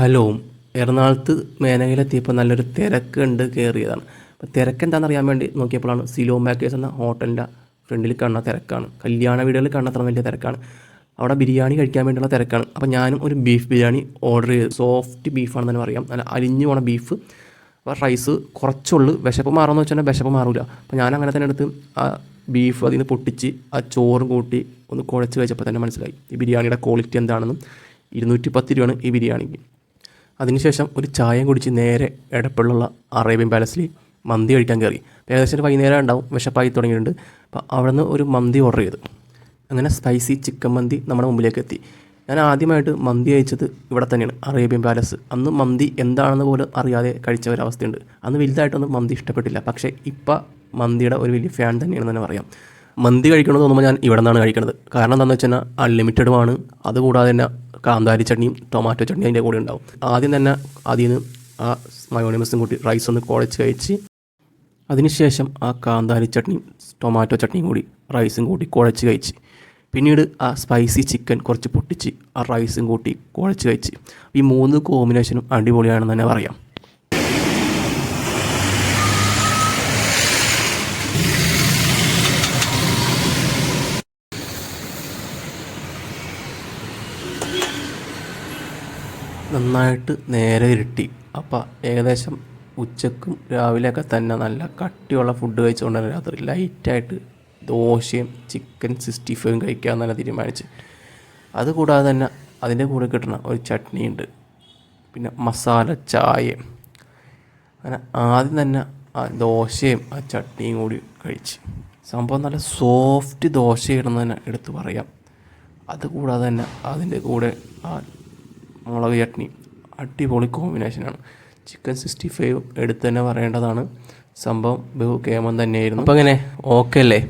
Hello എറണാകുളത്ത് മേനകയിലെത്തിയപ്പോൾ നല്ലൊരു തിരക്കുണ്ട് കയറിയതാണ്. അപ്പോൾ തിരക്കെന്താണെന്ന് അറിയാൻ വേണ്ടി നോക്കിയപ്പോഴാണ് സിലോ മാക്കേഴ്സ് എന്ന ഹോട്ടലിന്റെ ഫ്രണ്ടിൽ കാണുന്ന തിരക്കാണ്. കല്യാണ വീടുകളിൽ കാണുന്ന വലിയ തിരക്കാണ്. അവിടെ ബിരിയാണി കഴിക്കാൻ വേണ്ടിയുള്ള തിരക്കാണ്. അപ്പോൾ ഞാനും ഒരു ബീഫ് ബിരിയാണി ഓർഡർ ചെയ്തു. സോഫ്റ്റ് ബീഫാണെന്ന് തന്നെ പറയാം. നല്ല അലിഞ്ഞു പോണ ബീഫ് അപ്പോൾ റൈസ് കുറച്ചുള്ളു. വിശപ്പ് മാറുമെന്ന് വെച്ചാൽ വിശപ്പ് മാറില്ല അപ്പോൾ ഞാൻ അങ്ങനെ തന്നെ എടുത്ത് ആ ബീഫ് അതിൽ നിന്ന് പൊട്ടിച്ച് ആ ചോറും കൂട്ടി ഒന്ന് കുഴച്ച് കഴിച്ചപ്പോൾ തന്നെ മനസ്സിലായി. ഈ ബിരിയാണിയുടെ ക്വാളിറ്റി എന്താണെന്നും. ഇരുന്നൂറ്റി പത്ത് രൂപയാണ് ഈ ബിരിയാണിക്ക്. അതിനുശേഷം ഒരു ചായം കുടിച്ച് നേരെ എടപ്പുള്ള അറേബ്യൻ പാലസിൽ മന്തി കഴിക്കാൻ കയറി. ഏകദേശം ഒരു വൈകുന്നേരം ഉണ്ടാവും വിശപ്പായി തുടങ്ങിയിട്ടുണ്ട്. അപ്പോൾ അവിടെ നിന്ന് ഒരു മന്തി ഓർഡർ ചെയ്തു. അങ്ങനെ സ്പൈസി ചിക്കൻ മന്തി നമ്മുടെ മുമ്പിലേക്ക് എത്തി. ഞാൻ ആദ്യമായിട്ട് മന്തി കഴിച്ചത് ഇവിടെ തന്നെയാണ് അറേബ്യൻ പാലസ്. അന്ന് മന്തി എന്താണെന്ന് പോലും അറിയാതെ കഴിച്ച ഒരവസ്ഥയുണ്ട് അന്ന് വലുതായിട്ടൊന്നും മന്തി ഇഷ്ടപ്പെട്ടില്ല. പക്ഷേ ഇപ്പം മന്തിയുടെ ഒരു വലിയ ഫാൻ തന്നെയാണെന്ന് തന്നെ പറയാം. മന്തി കഴിക്കണമെന്ന് തോന്നുമ്പോൾ ഞാൻ ഇവിടെ നിന്നാണ് കഴിക്കുന്നത് കാരണം എന്താണെന്ന് വെച്ചാൽ അൺലിമിറ്റഡുമാണ് അതുകൂടാതെ തന്നെ കാന്താരി ചട്നിയും ടൊമാറ്റോ ചട്നിയും അതിന്റെ കൂടെ ഉണ്ടാവും. ആദ്യം തന്നെ അതിൽ നിന്ന് ആ മയോണിമസും കൂട്ടി റൈസ് ഒന്ന് കുഴച്ച് കഴിച്ച് അതിനുശേഷം ആ കാന്താരി ചട്നിയും ടൊമാറ്റോ ചട്നിയും കൂടി റൈസും കൂട്ടി കുഴച്ച് കഴിച്ച് പിന്നീട് ആ സ്പൈസി ചിക്കൻ കുറച്ച് പൊട്ടിച്ച് ആ റൈസും കൂട്ടി കുഴച്ച് കഴിച്ച്. ഈ മൂന്ന് കോമ്പിനേഷനും അടിപൊളിയാണെന്ന് തന്നെ പറയാം. നന്നായിട്ട് നേരെ ഇരുട്ടി. അപ്പം ഏകദേശം ഉച്ചക്കും രാവിലെയൊക്കെ തന്നെ നല്ല കട്ടിയുള്ള ഫുഡ് കഴിച്ചുകൊണ്ട് രാത്രി ലൈറ്റായിട്ട് ദോശയും ചിക്കൻ സിക്സ്റ്റി ഫൈവും കഴിക്കാൻ തന്നെ തീരുമാനിച്ച്. അതുകൂടാതെ തന്നെ അതിന്റെ കൂടെ കിട്ടുന്ന ഒരു ചട്നിയുണ്ട്. പിന്നെ മസാല ചായ അങ്ങനെ ആദ്യം തന്നെ ആ ദോശയും ആ ചട്നിയും കൂടി കഴിച്ച്. സംഭവം നല്ല സോഫ്റ്റ് ദോശയാണെന്ന് തന്നെ എടുത്തു പറയാം. അതുകൂടാതെ തന്നെ അതിന്റെ കൂടെ ആ മുളക് ചട്നി. അടിപൊളി കോമ്പിനേഷനാണ് ചിക്കൻ സിക്സ്റ്റി ഫൈവ് എടുത്ത് തന്നെ പറയേണ്ടതാണ്. സംഭവം ബഹു കേമം തന്നെയായിരുന്നു. അപ്പോൾ അങ്ങനെ ഓക്കെ അല്ലേ?